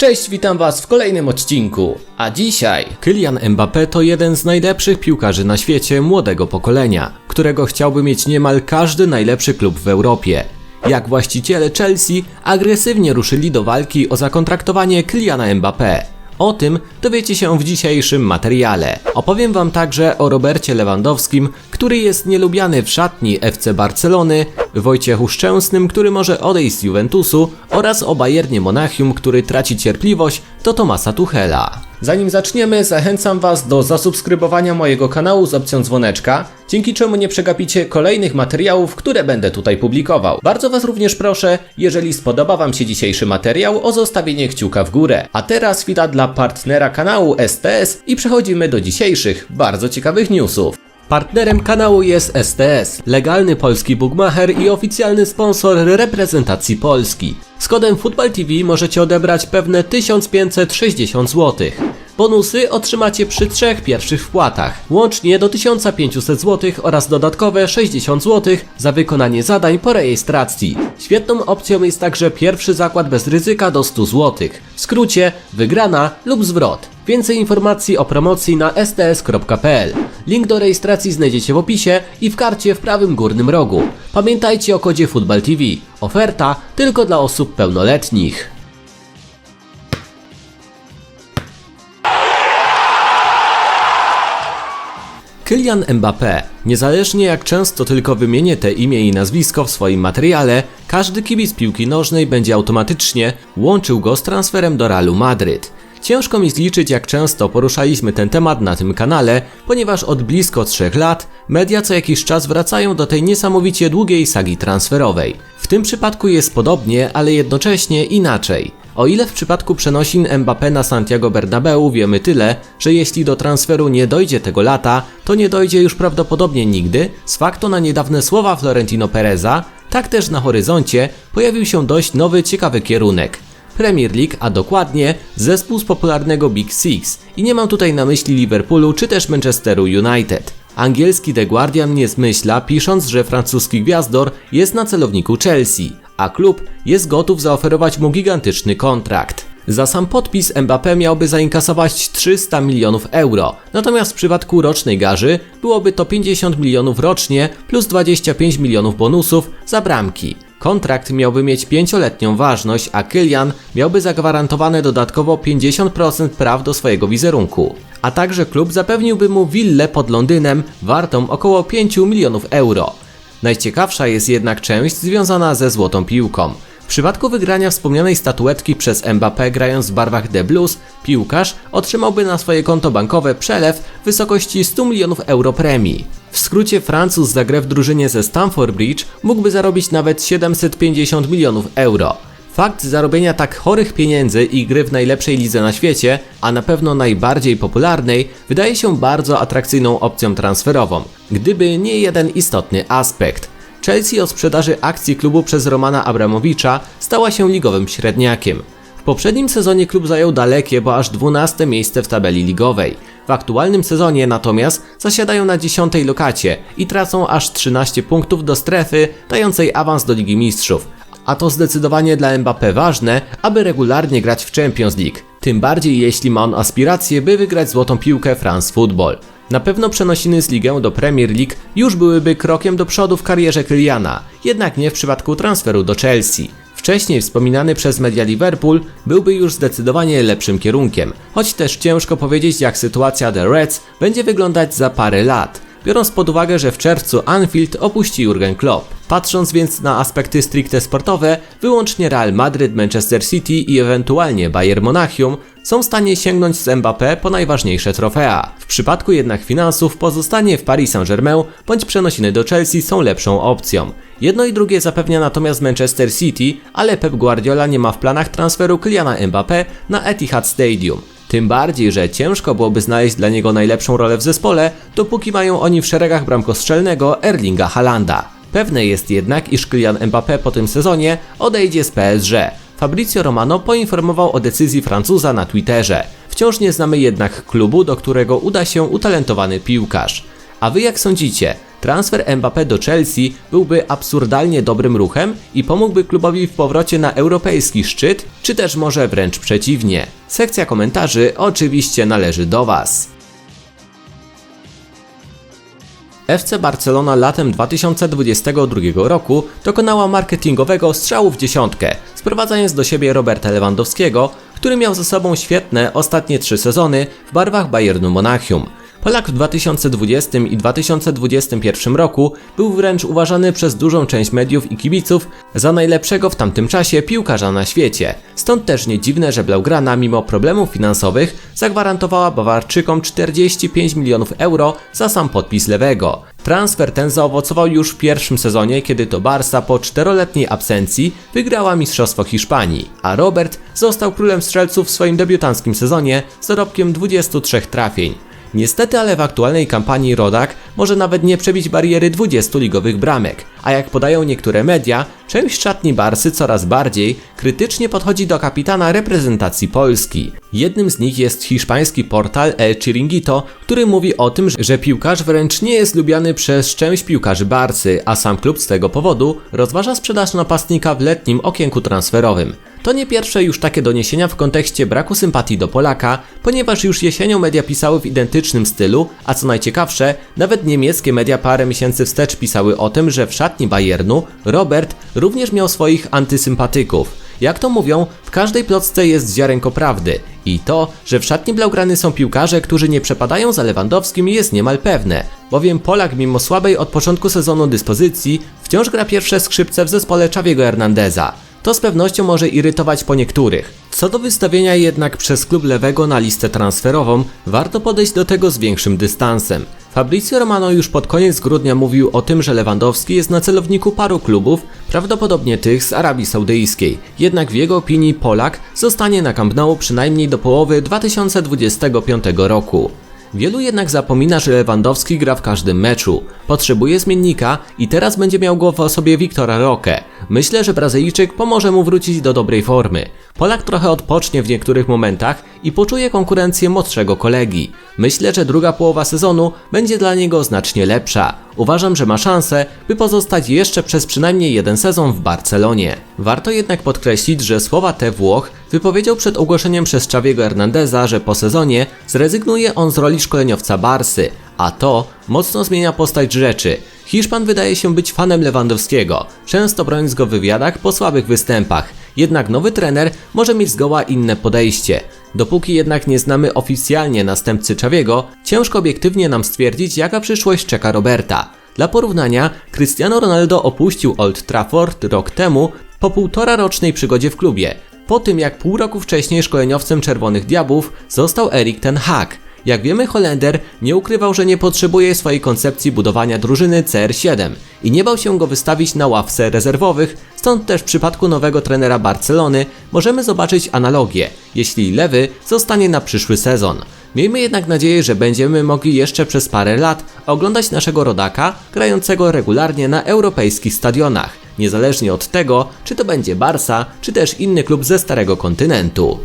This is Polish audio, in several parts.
Cześć, witam Was w kolejnym odcinku. A dzisiaj Kylian Mbappé to jeden z najlepszych piłkarzy na świecie młodego pokolenia, którego chciałby mieć niemal każdy najlepszy klub w Europie. Jak właściciele Chelsea agresywnie ruszyli do walki o zakontraktowanie Kyliana Mbappé. O tym dowiecie się w dzisiejszym materiale. Opowiem Wam także o Robercie Lewandowskim, który jest nielubiany w szatni FC Barcelony, Wojciechu Szczęsnym, który może odejść z Juventusu oraz o Bayernie Monachium, który traci cierpliwość do Tomasa Tuchela. Zanim zaczniemy, zachęcam Was do zasubskrybowania mojego kanału z opcją dzwoneczka, dzięki czemu nie przegapicie kolejnych materiałów, które będę tutaj publikował. Bardzo Was również proszę, jeżeli spodoba Wam się dzisiejszy materiał, o zostawienie kciuka w górę. A teraz chwila dla partnera kanału STS i przechodzimy do dzisiejszych, bardzo ciekawych newsów. Partnerem kanału jest STS, legalny polski bookmacher i oficjalny sponsor reprezentacji Polski. Z kodem FootballTV możecie odebrać pewne 1560 zł. Bonusy otrzymacie przy trzech pierwszych wpłatach, łącznie do 1500 zł oraz dodatkowe 60 zł za wykonanie zadań po rejestracji. Świetną opcją jest także pierwszy zakład bez ryzyka do 100 zł. W skrócie wygrana lub zwrot. Więcej informacji o promocji na sts.pl. Link do rejestracji znajdziecie w opisie i w karcie w prawym górnym rogu. Pamiętajcie o kodzie FootballTV. Oferta tylko dla osób pełnoletnich. Kylian Mbappé. Niezależnie jak często tylko wymienię te imię i nazwisko w swoim materiale, każdy kibic piłki nożnej będzie automatycznie łączył go z transferem do Realu Madryt. Ciężko mi zliczyć jak często poruszaliśmy ten temat na tym kanale, ponieważ od blisko 3 lat media co jakiś czas wracają do tej niesamowicie długiej sagi transferowej. W tym przypadku jest podobnie, ale jednocześnie inaczej. O ile w przypadku przenosin Mbappé na Santiago Bernabeu wiemy tyle, że jeśli do transferu nie dojdzie tego lata, to nie dojdzie już prawdopodobnie nigdy, z faktu na niedawne słowa Florentino Pereza, tak też na horyzoncie pojawił się dość nowy, ciekawy kierunek. Premier League, a dokładnie zespół z popularnego Big Six. I nie mam tutaj na myśli Liverpoolu czy też Manchesteru United. Angielski The Guardian nie zmyśla, pisząc, że francuski gwiazdor jest na celowniku Chelsea, a klub jest gotów zaoferować mu gigantyczny kontrakt. Za sam podpis Mbappé miałby zainkasować 300 milionów euro, natomiast w przypadku rocznej garzy byłoby to 50 milionów rocznie plus 25 milionów bonusów za bramki. Kontrakt miałby mieć 5-letnią ważność, a Kylian miałby zagwarantowane dodatkowo 50% praw do swojego wizerunku. A także klub zapewniłby mu willę pod Londynem wartą około 5 milionów euro. Najciekawsza jest jednak część związana ze złotą piłką. W przypadku wygrania wspomnianej statuetki przez Mbappé grając w barwach The Blues, piłkarz otrzymałby na swoje konto bankowe przelew w wysokości 100 milionów euro premii. W skrócie Francuz za grę w drużynie ze Stamford Bridge mógłby zarobić nawet 750 milionów euro. Fakt zarobienia tak chorych pieniędzy i gry w najlepszej lidze na świecie, a na pewno najbardziej popularnej, wydaje się bardzo atrakcyjną opcją transferową, gdyby nie jeden istotny aspekt. Chelsea o sprzedaży akcji klubu przez Romana Abramowicza stała się ligowym średniakiem. W poprzednim sezonie klub zajął dalekie, bo aż 12 miejsce w tabeli ligowej. W aktualnym sezonie natomiast zasiadają na 10 lokacie i tracą aż 13 punktów do strefy dającej awans do Ligi Mistrzów. A to zdecydowanie dla Mbappé ważne, aby regularnie grać w Champions League. Tym bardziej jeśli ma on aspiracje, by wygrać złotą piłkę France Football. Na pewno przenosiny z ligę do Premier League już byłyby krokiem do przodu w karierze Kyliana, jednak nie w przypadku transferu do Chelsea. Wcześniej wspominany przez media Liverpool byłby już zdecydowanie lepszym kierunkiem, choć też ciężko powiedzieć jak sytuacja The Reds będzie wyglądać za parę lat, biorąc pod uwagę, że w czerwcu Anfield opuści Jurgen Klopp. Patrząc więc na aspekty stricte sportowe, wyłącznie Real Madrid, Manchester City i ewentualnie Bayern Monachium są w stanie sięgnąć z Mbappé po najważniejsze trofea. W przypadku jednak finansów pozostanie w Paris Saint-Germain bądź przenosiny do Chelsea są lepszą opcją. Jedno i drugie zapewnia natomiast Manchester City, ale Pep Guardiola nie ma w planach transferu Kyliana Mbappé na Etihad Stadium. Tym bardziej, że ciężko byłoby znaleźć dla niego najlepszą rolę w zespole, dopóki mają oni w szeregach bramkostrzelnego Erlinga Halanda. Pewne jest jednak, iż Kylian Mbappé po tym sezonie odejdzie z PSG. Fabrizio Romano poinformował o decyzji Francuza na Twitterze. Wciąż nie znamy jednak klubu, do którego uda się utalentowany piłkarz. A wy jak sądzicie? Transfer Mbappé do Chelsea byłby absurdalnie dobrym ruchem i pomógłby klubowi w powrocie na europejski szczyt, czy też może wręcz przeciwnie. Sekcja komentarzy oczywiście należy do Was. FC Barcelona latem 2022 roku dokonała marketingowego strzału w dziesiątkę, sprowadzając do siebie Roberta Lewandowskiego, który miał ze sobą świetne ostatnie trzy sezony w barwach Bayernu Monachium. Polak w 2020 i 2021 roku był wręcz uważany przez dużą część mediów i kibiców za najlepszego w tamtym czasie piłkarza na świecie. Stąd też nie dziwne, że Blaugrana mimo problemów finansowych zagwarantowała Bawarczykom 45 milionów euro za sam podpis lewego. Transfer ten zaowocował już w pierwszym sezonie, kiedy to Barca po czteroletniej absencji wygrała Mistrzostwo Hiszpanii, a Robert został królem strzelców w swoim debiutanckim sezonie z dorobkiem 23 trafień. Niestety, ale w aktualnej kampanii Rodak może nawet nie przebić bariery 20 ligowych bramek, a jak podają niektóre media, część szatni Barsy coraz bardziej krytycznie podchodzi do kapitana reprezentacji Polski. Jednym z nich jest hiszpański portal El Chiringuito, który mówi o tym, że piłkarz wręcz nie jest lubiany przez część piłkarzy Barsy, a sam klub z tego powodu rozważa sprzedaż napastnika w letnim okienku transferowym. To nie pierwsze już takie doniesienia w kontekście braku sympatii do Polaka, ponieważ już jesienią media pisały w identycznym stylu, a co najciekawsze, nawet niemieckie media parę miesięcy wstecz pisały o tym, że w szatni Bayernu Robert również miał swoich antysympatyków. Jak to mówią, w każdej plotce jest ziarenko prawdy. I to, że w szatni Blaugrany są piłkarze, którzy nie przepadają za Lewandowskim jest niemal pewne, bowiem Polak mimo słabej od początku sezonu dyspozycji wciąż gra pierwsze skrzypce w zespole Czawiego Hernandeza. To z pewnością może irytować po niektórych. Co do wystawienia jednak przez klub lewego na listę transferową, warto podejść do tego z większym dystansem. Fabrizio Romano już pod koniec grudnia mówił o tym, że Lewandowski jest na celowniku paru klubów, prawdopodobnie tych z Arabii Saudyjskiej. Jednak w jego opinii Polak zostanie na Camp Nou przynajmniej do połowy 2025 roku. Wielu jednak zapomina, że Lewandowski gra w każdym meczu. Potrzebuje zmiennika i teraz będzie miał go w osobie Wiktora Roque. Myślę, że Brazylijczyk pomoże mu wrócić do dobrej formy. Polak trochę odpocznie w niektórych momentach i poczuje konkurencję młodszego kolegi. Myślę, że druga połowa sezonu będzie dla niego znacznie lepsza. Uważam, że ma szansę, by pozostać jeszcze przez przynajmniej jeden sezon w Barcelonie. Warto jednak podkreślić, że słowa te Włoch wypowiedział przed ogłoszeniem przez Czawiego Hernandeza, że po sezonie zrezygnuje on z roli szkoleniowca Barsy, a to mocno zmienia postać rzeczy. Hiszpan wydaje się być fanem Lewandowskiego, często broniąc go w wywiadach po słabych występach. Jednak nowy trener może mieć zgoła inne podejście. Dopóki jednak nie znamy oficjalnie następcy Czawiego, ciężko obiektywnie nam stwierdzić, jaka przyszłość czeka Roberta. Dla porównania, Cristiano Ronaldo opuścił Old Trafford rok temu po półtora rocznej przygodzie w klubie. Po tym jak pół roku wcześniej szkoleniowcem Czerwonych Diabłów został Erik ten Hag. Jak wiemy, Holender nie ukrywał, że nie potrzebuje swojej koncepcji budowania drużyny CR7 i nie bał się go wystawić na ławce rezerwowych, stąd też w przypadku nowego trenera Barcelony możemy zobaczyć analogię, jeśli lewy zostanie na przyszły sezon. Miejmy jednak nadzieję, że będziemy mogli jeszcze przez parę lat oglądać naszego rodaka grającego regularnie na europejskich stadionach, niezależnie od tego, czy to będzie Barca, czy też inny klub ze starego kontynentu.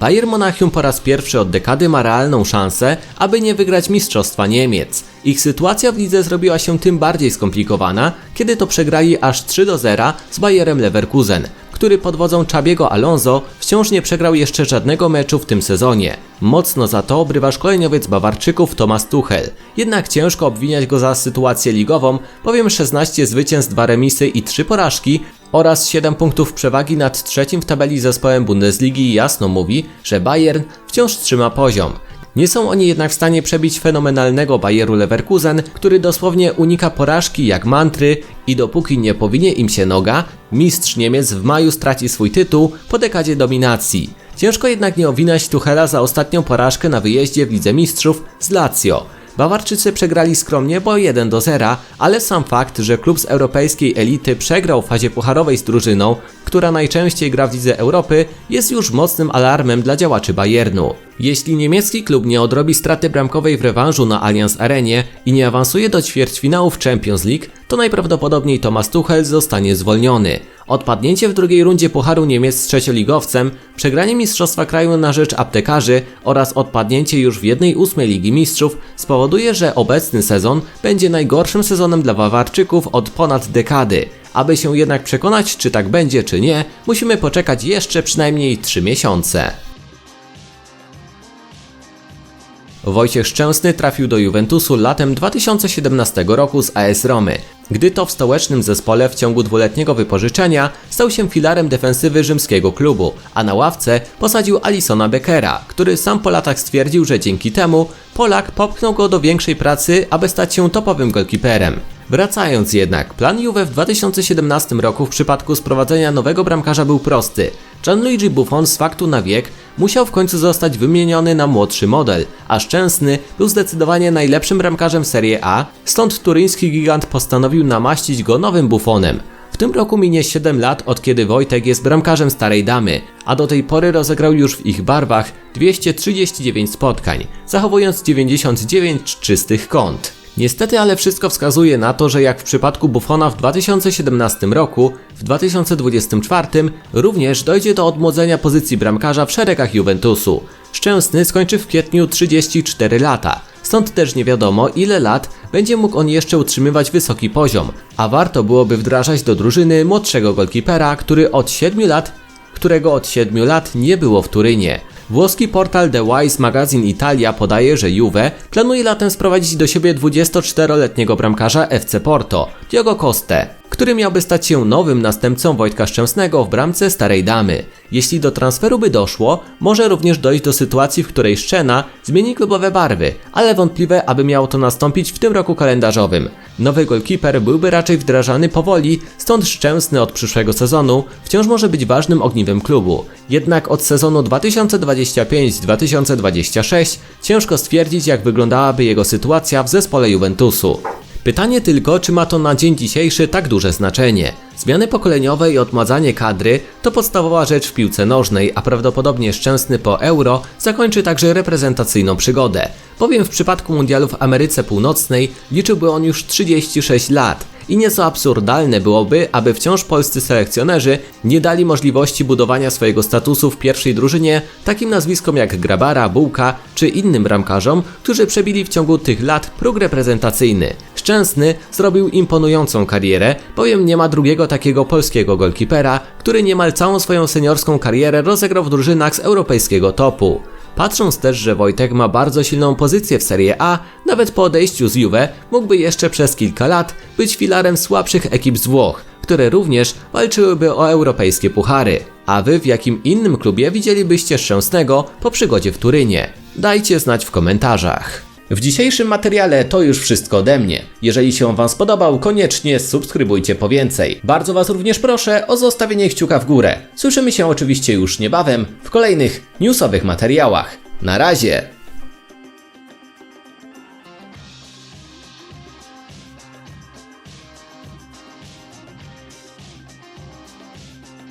Bayern Monachium po raz pierwszy od dekady ma realną szansę, aby nie wygrać Mistrzostwa Niemiec. Ich sytuacja w lidze zrobiła się tym bardziej skomplikowana, kiedy to przegrali aż 3 do 0 z Bayerem Leverkusen, który pod wodzą Czabiego Alonso wciąż nie przegrał jeszcze żadnego meczu w tym sezonie. Mocno za to obrywa szkoleniowiec Bawarczyków Thomas Tuchel. Jednak ciężko obwiniać go za sytuację ligową, bowiem 16 zwycięstw, 2 remisy i 3 porażki oraz 7 punktów przewagi nad trzecim w tabeli zespołem Bundesligi jasno mówi, że Bayern wciąż trzyma poziom. Nie są oni jednak w stanie przebić fenomenalnego Bayeru Leverkusen, który dosłownie unika porażki jak mantry i dopóki nie powinie im się noga, mistrz Niemiec w maju straci swój tytuł po dekadzie dominacji. Ciężko jednak nie owinać Tuchela za ostatnią porażkę na wyjeździe w Lidze Mistrzów z Lazio. Bawarczycy przegrali skromnie, bo 1 do 0, ale sam fakt, że klub z europejskiej elity przegrał w fazie pucharowej z drużyną, która najczęściej gra w Lidze Europy, jest już mocnym alarmem dla działaczy Bayernu. Jeśli niemiecki klub nie odrobi straty bramkowej w rewanżu na Allianz Arenie i nie awansuje do ćwierćfinałów Champions League, to najprawdopodobniej Thomas Tuchel zostanie zwolniony. Odpadnięcie w drugiej rundzie Pucharu Niemiec z trzecioligowcem, przegranie Mistrzostwa Kraju na rzecz aptekarzy oraz odpadnięcie już w 1-8 Ligi Mistrzów spowoduje, że obecny sezon będzie najgorszym sezonem dla Bawarczyków od ponad dekady. Aby się jednak przekonać, czy tak będzie, czy nie, musimy poczekać jeszcze przynajmniej 3 miesiące. Wojciech Szczęsny trafił do Juventusu latem 2017 roku z AS Romy, gdy to w stołecznym zespole w ciągu dwuletniego wypożyczenia stał się filarem defensywy rzymskiego klubu, a na ławce posadził Alisona Beckera, który sam po latach stwierdził, że dzięki temu Polak popchnął go do większej pracy, aby stać się topowym golkiperem. Wracając jednak, plan Juve w 2017 roku w przypadku sprowadzenia nowego bramkarza był prosty. Gianluigi Buffon z faktu na wiek musiał w końcu zostać wymieniony na młodszy model, a Szczęsny był zdecydowanie najlepszym bramkarzem Serie A, stąd turyński gigant postanowił namaścić go nowym Buffonem. W tym roku minie 7 lat od kiedy Wojtek jest bramkarzem Starej Damy, a do tej pory rozegrał już w ich barwach 239 spotkań, zachowując 99 czystych kąt. Niestety, ale wszystko wskazuje na to, że jak w przypadku Buffona w 2017 roku, w 2024 również dojdzie do odmłodzenia pozycji bramkarza w szeregach Juventusu. Szczęsny skończy w kwietniu 34 lata, stąd też nie wiadomo ile lat będzie mógł on jeszcze utrzymywać wysoki poziom, a warto byłoby wdrażać do drużyny młodszego golkipera, który od 7 lat którego od 7 lat nie było w Turynie. Włoski portal The Wise Magazine Italia podaje, że Juve planuje latem sprowadzić do siebie 24-letniego bramkarza FC Porto, Diogo Costę, który miałby stać się nowym następcą Wojtka Szczęsnego w bramce Starej Damy. Jeśli do transferu by doszło, może również dojść do sytuacji, w której Szczena zmieni klubowe barwy, ale wątpliwe, aby miało to nastąpić w tym roku kalendarzowym. Nowy golkiper byłby raczej wdrażany powoli, stąd Szczęsny od przyszłego sezonu wciąż może być ważnym ogniwem klubu. Jednak od sezonu 2025-2026 ciężko stwierdzić, jak wyglądałaby jego sytuacja w zespole Juventusu. Pytanie tylko, czy ma to na dzień dzisiejszy tak duże znaczenie. Zmiany pokoleniowe i odmładzanie kadry to podstawowa rzecz w piłce nożnej, a prawdopodobnie Szczęsny po Euro zakończy także reprezentacyjną przygodę, bowiem w przypadku mundialu w Ameryce Północnej liczyłby on już 36 lat. I nieco absurdalne byłoby, aby wciąż polscy selekcjonerzy nie dali możliwości budowania swojego statusu w pierwszej drużynie takim nazwiskom jak Grabara, Bułka czy innym bramkarzom, którzy przebili w ciągu tych lat próg reprezentacyjny. Szczęsny zrobił imponującą karierę, bowiem nie ma drugiego takiego polskiego golkipera, który niemal całą swoją seniorską karierę rozegrał w drużynach z europejskiego topu. Patrząc też, że Wojtek ma bardzo silną pozycję w Serie A, nawet po odejściu z Juve mógłby jeszcze przez kilka lat być filarem słabszych ekip z Włoch, które również walczyłyby o europejskie puchary. A wy w jakim innym klubie widzielibyście Szczęsnego po przygodzie w Turynie? Dajcie znać w komentarzach. W dzisiejszym materiale to już wszystko ode mnie. Jeżeli się Wam spodobał, koniecznie subskrybujcie po więcej. Bardzo Was również proszę o zostawienie kciuka w górę. Słyszymy się oczywiście już niebawem w kolejnych newsowych materiałach. Na razie!